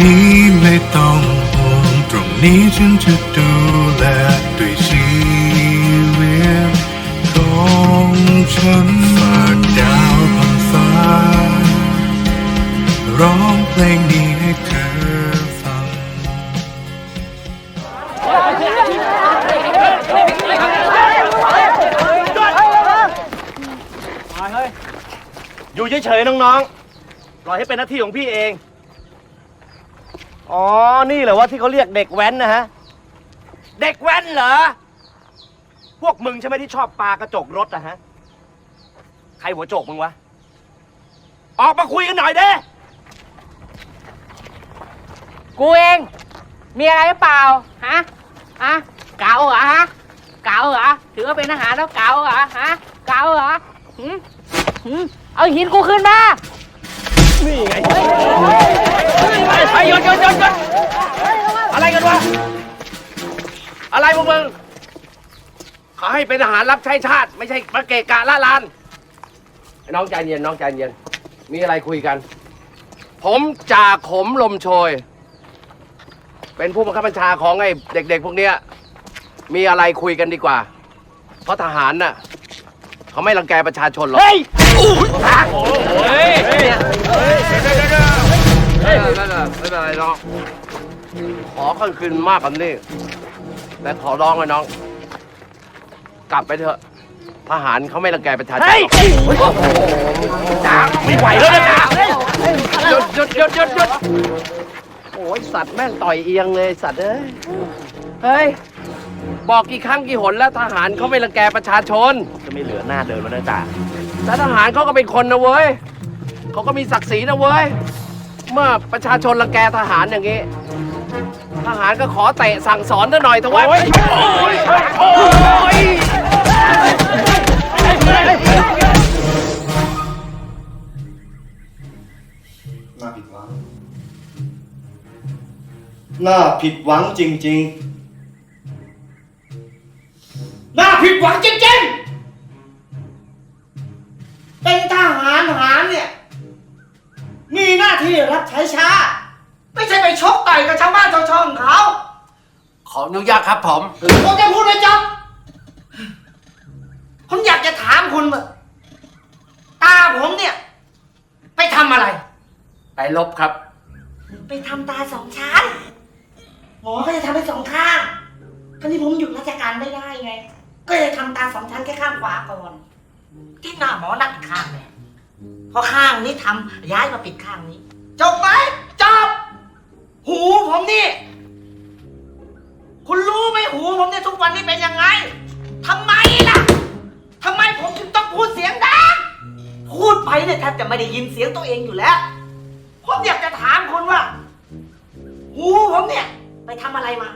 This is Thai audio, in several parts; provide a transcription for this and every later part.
นี้ไม่ต้องห่วงตรงนี้ฉันจะดูแลด้วยชีวิตของฉันฝากดาวบนฟ้า ร้องเพลงนี้ให้เธอฟัง อยู่เฉยๆน้องๆ ปล่อยให้เป็นหน้าที่ของพี่เอง อ๋อ นี่เหรอว่าที่เขาเรียกเด็กแว้นนะฮะ เด็กแว้นเหรอ พวกมึงใช่ไหมที่ชอบปากระจกรถอะฮะ ใครหัวโจกมึงวะ ออกมาคุยกันหน่อยเด้ กูเอง มีอะไรหรือเปล่า ฮะฮะเก๋าเหรอฮะ เก๋าเหรอ ถือว่าเป็นทหารแล้วเก๋าเหรอฮะ เก๋าเหรอหืมหืมเอาหินกูขึ้นมา นี่ไง ให้เป็นทหารรับใช้ชาติ ไม่ใช่มาเกะกะละลานไอ้น้องใจเย็นน้องใจเย็น มีอะไรคุยกัน ผมจ่าขมลมโชย เป็นผู้บังคับบัญชาของไอ้เด็ก ๆ พวกเนี้ย มีอะไรคุยกันดีกว่า เพราะทหารน่ะเขาไม่รังแกประชาชนหรอก เฮ้ยเฮ้ยไม่เป็นไรน้อง ขอคืนคืนมากกว่านี้แต่ขอร้องเลยน้อง กลับไปเถอะทหารเขาไม่รังแกประชาชนหรอกจ้าไม่ไหวแล้วนะจ้าหยุดหยุดหยุดหยุดหยุดโอ้ยสัตว์แม่งต่อยเอียงเลยสัตว์เอ้ยเฮ้ยบอกกี่ครั้งกี่หนแล้วทหารเขาไม่รังแกประชาชนจะไม่เหลือหน้าเดินแล้วนะจ้าแต่ทหารเขาก็เป็นคนนะเว้ยเขาก็มีศักดิ์ศรีนะเว้ยเมื่อประชาชนรังแกทหารอย่างนี้ ทหารก็ขอเตะสั่งสอนซะหน่อยเถอะวะโอ้ยโอ้ยน่าผิดหวัง น่าผิดหวังจริง ๆ น่าผิดหวังจริงๆ เป็นทหารทหารเนี่ย มีหน้าที่รับใช้ชาติ ไม่ใช่ไปชกต่อยกับชาวบ้านชาวช่องเขาขออนุญาตครับผม ผมจะพูดไม่จบผมอยากจะถามคุณว่าตาผมเนี่ย ไปทำอะไร ไปลบครับ ไปทำตาสองชั้นหมอก็จะทำให้สองข้างก็นี่ผมหยุดราชการไม่ได้ไง ก็เลยทำตาสองชั้นแค่ข้างขวาก่อน ที่หน้าหมอนัดอีกข้างเลยพอข้างนี้ทำย้ายมาปิดข้างนี้ จบไหม นี่ยทุกวันนี้เป็นยังไงทำไมล่ะทำไมผมถึงต้องพูดเสียงดังพูดไปเนี่ยแทบจะไม่ได้ยินเสียงตัวเองอยู่แล้ว ผมอยากจะถามคุณว่า หูผมเนี่ย ไปทำอะไรมา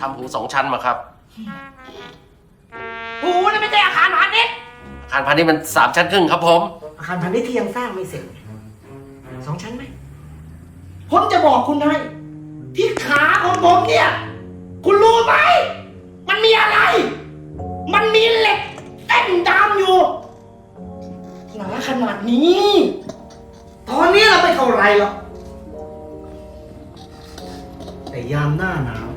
ทำหูสองชั้นมาครับ หูนี่ไม่ใช่อาคารพาณิชย์อาคารพาณิชย์มันสามชั้นครึ่งครับผม อาคารพาณิชย์ที่ยังสร้างไม่เสร็จสองชั้นไหมผมจะบอกคุณให้ที่ขาของผมเนี่ย คุณรู้ไหม มันมีอะไร มันมีเหล็กเส้นดำอยู่หนาขนาดนี้ ตอนนี้เราไม่เท่าไรหรอก แต่ยามหน้าหนาว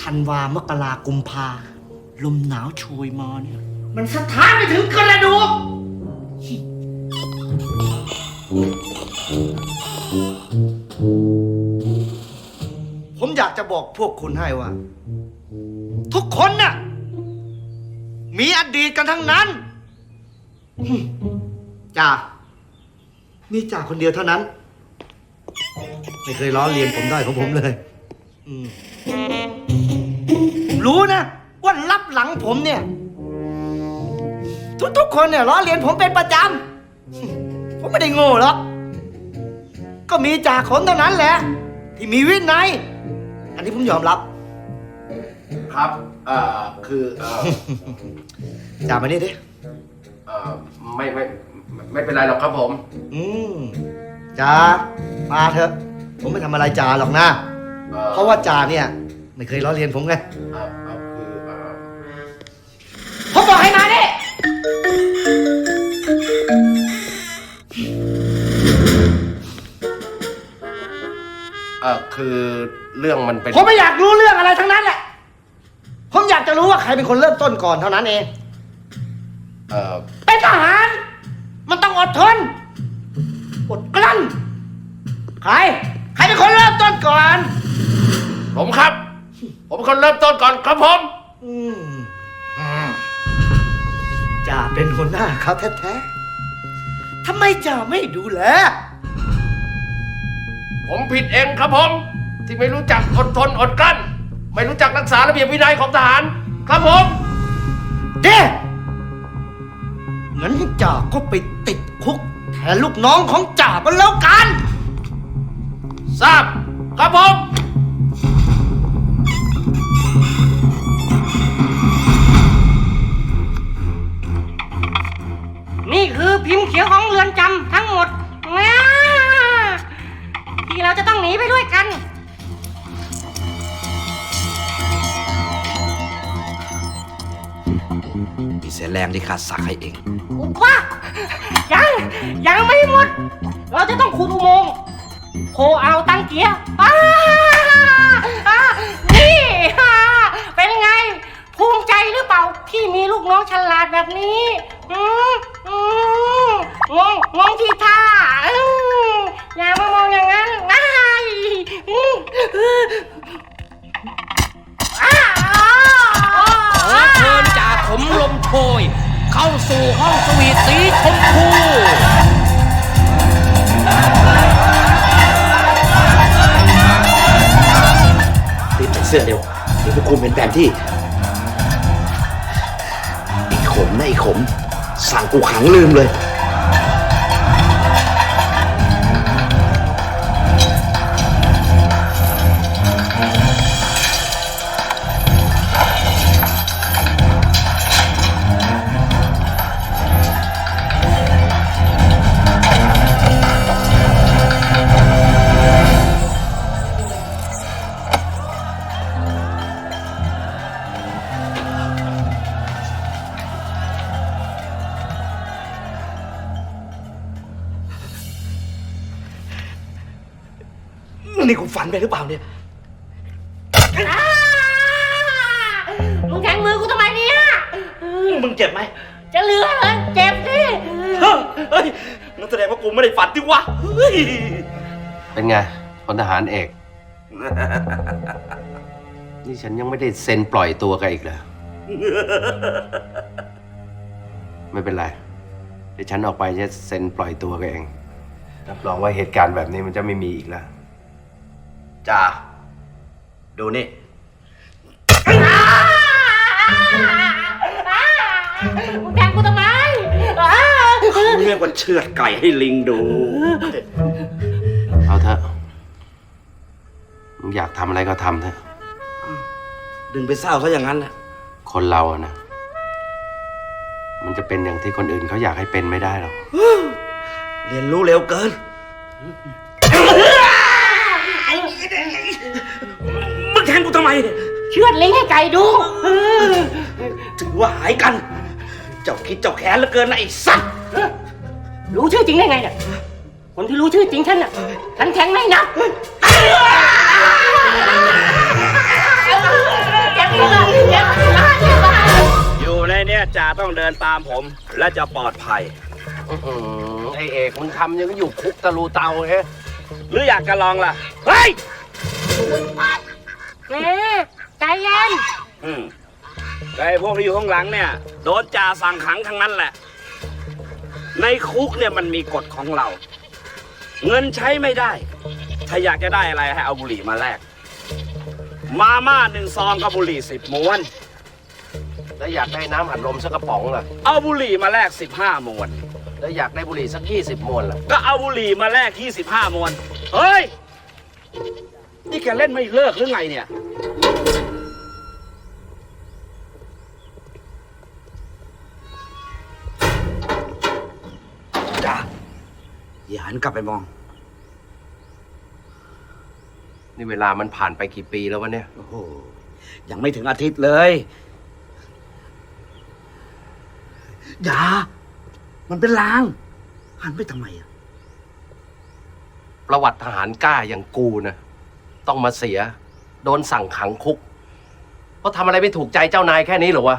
ธันวามกรากุมภาลมหนาวโชยมาเนี่ย มันสะท้านไปถึงกระดูกผมอยากจะบอกพวกคุณให้ว่า ทุกคนน่ะ มีอดีตกันทั้งนั้นหึจ่านี่จ่าคนเดียวเท่านั้น ไม่เคยล้อเลียนผมได้ของผมเลยอืมผมรู้นะว่ารับหลังผมเนี่ย ทุกๆคนเนี่ยล้อเลียนผมเป็นประจำผมไม่ได้โง่หรอกก็มีจ่าขนเท่านั้นแหละ ที่มีวินัย อันนี้ผมยอมรับ ครับเอ่อคือเอ่อจ่ามานี่ดิ เอ่อไม่ไม่ไม่ไม่เป็นไรหรอกครับผม อืมจ่ามาเถอะ ผมไม่ทำอะไรจ่าหรอกนะ เอ่อเพราะว่าจ่าเนี่ย ไม่เคยล้อเลียนผมไง เอ่อเอ่อคือเอ่อผมบอกให้มาดิเออคือเรื่องมันเป็นผมไม่อยากรู้เรื่องอะไรทั้งนั้นแหละผม อยากจะรู้ว่าใครเป็นคนเริ่มต้นก่อนเท่านั้นเอง เออเป็นทหาร มันต้องอดทน อดกลั้น ใคร ใครเป็นคนเริ่มต้นก่อน ผมครับ ผมเป็นคนเริ่มต้นก่อนครับผม อืมจ่าเป็นหัวหน้าเขาแท้ๆทำไมจ่าไม่ดูแล ผมผิดเองครับผม ที่ไม่รู้จักอดทนอดกลั้น ไม่รู้จักรักษาระเบียบวินัยของทหาร ครับผมเด้งั้นจ่าก็ไปติดคุกแทนลูกน้องของจ่าก็แล้วกัน ทราบ ครับผมนี่คือพิมพ์เขียวของเรือนจำทั้งหมดนะที่เราจะต้องหนีไปด้วยกัน สียแรงที่ข้าสักให้เองว่ายัง ยังไม่หมด เราจะต้องขุดอุโมงค์โผล่เอาตังเกียร์อ้าอ่านี่ฮ่าเป็นไง ภูมิใจหรือเปล่า ที่มีลูกน้องฉลาดแบบนี้ อืมอืมงงงงที่ท่า เข้าสู่ห้องสวีทสีชมพูรีบใส่เสื้อเร็ว เดี๋ยวพวกคุณเป็นแผนที่ไอ้ขมนะไอ้ขม สั่งกูขังลืมเลย นี่กูฝันไปหรือเปล่าเนี่ยมึงแทงมือกูทำไมเนี่ย มึงเจ็บไหมจะเหลือเหรอเจ็บสิเฮ้ยนั่นแสดงว่ากูไม่ได้ฝันดิวะเฮ้ยเป็นไงพลทหารเอก นี่ฉันยังไม่ได้เซ็นปล่อยตัวแกันอีกเหรอ ไม่เป็นไร เดี๋ยวฉันออกไปจะเซ็นปล่อยตัวแกันเอง รับรองว่าเหตุการณ์แบบนี้มันจะไม่มีอีกแล้ว จ่าดูนี่ มึงแทงกูทำไมอ้าเรียกว่าเชือดไก่ให้ลิงดู เอาเถอะ มึงอยากทำอะไรก็ทำเถอะ ดึงไปเศร้าซะอย่างนั้นแหละคนเราอะนะ มันจะเป็นอย่างที่คนอื่นเขาอยากให้เป็นไม่ได้หรอก เรียนรู้เร็วเกิน มึงแทงกูทำไมเนี่ยเชือดลิงให้ไก่ดูถือว่าหายกัน เจ้าคิดเจ้าแค้นเหลือเกินนะไอ้สัตว์รู้ชื่อจริงได้ไงเนี่ยคนที่รู้ชื่อจริงฉันน่ะฉันแทงไม่นับเจ็บมือเจ็บขาเจ็บขาอยู่ในเนี้ยจ่าต้องเดินตามผม และจะปลอดภัยอื้อหือไอเอกมึงทำยังก็อยู่คุกตะลูเตาเฮ้หรืออยากจะลองล่ะ เฮ้ยแหมใจเย็น อืมไอ้พวกที่อยู่ข้างหลังเนี่ย โดนจ่าสั่งขังทั้งนั้นแหละ ในคุกเนี่ยมันมีกฎของเรา เงินใช้ไม่ได้ ถ้าอยากจะได้อะไรให้เอาบุหรี่มาแลก มาม่าหนึ่งซองกับบุหรี่สิบม้วน แล้วอยากได้น้ำอัดลมสักกระป๋องล่ะ เอาบุหรี่มาแลกสิบห้ามวน แล้วอยากได้บุหรี่สักยี่สิบมวนล่ะ ก็เอาบุหรี่มาแลกที่สิบห้ามวน เฮ้ย นี่แกเล่นไม่เลิกหรือไงเนี่ย อย่าหันกลับไปมอง นี่เวลามันผ่านไปกี่ปีแล้ววะเนี่ย โอ้โห ยังไม่ถึงอาทิตย์เลย อย่า มันเป็นลาง หันไปทำไมอะประวัติทหารกล้าอย่างกูนะต้องมาเสีย โดนสั่งขังคุก เพราะทำอะไรไม่ถูกใจเจ้านายแค่นี้เหรอวะ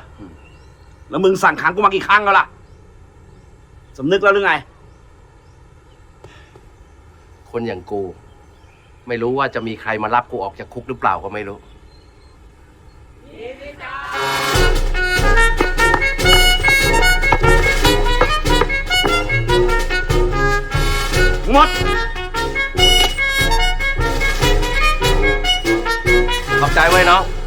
แล้วมึงสั่งขังกูมากี่ครั้งแล้วล่ะ สำนึกแล้วหรือไง คนอย่างกู ไม่รู้ว่าจะมีใครมารับกูออกจากคุกหรือเปล่าก็ไม่รู้หมดขอบใจไว้น้องนั่งทำงาน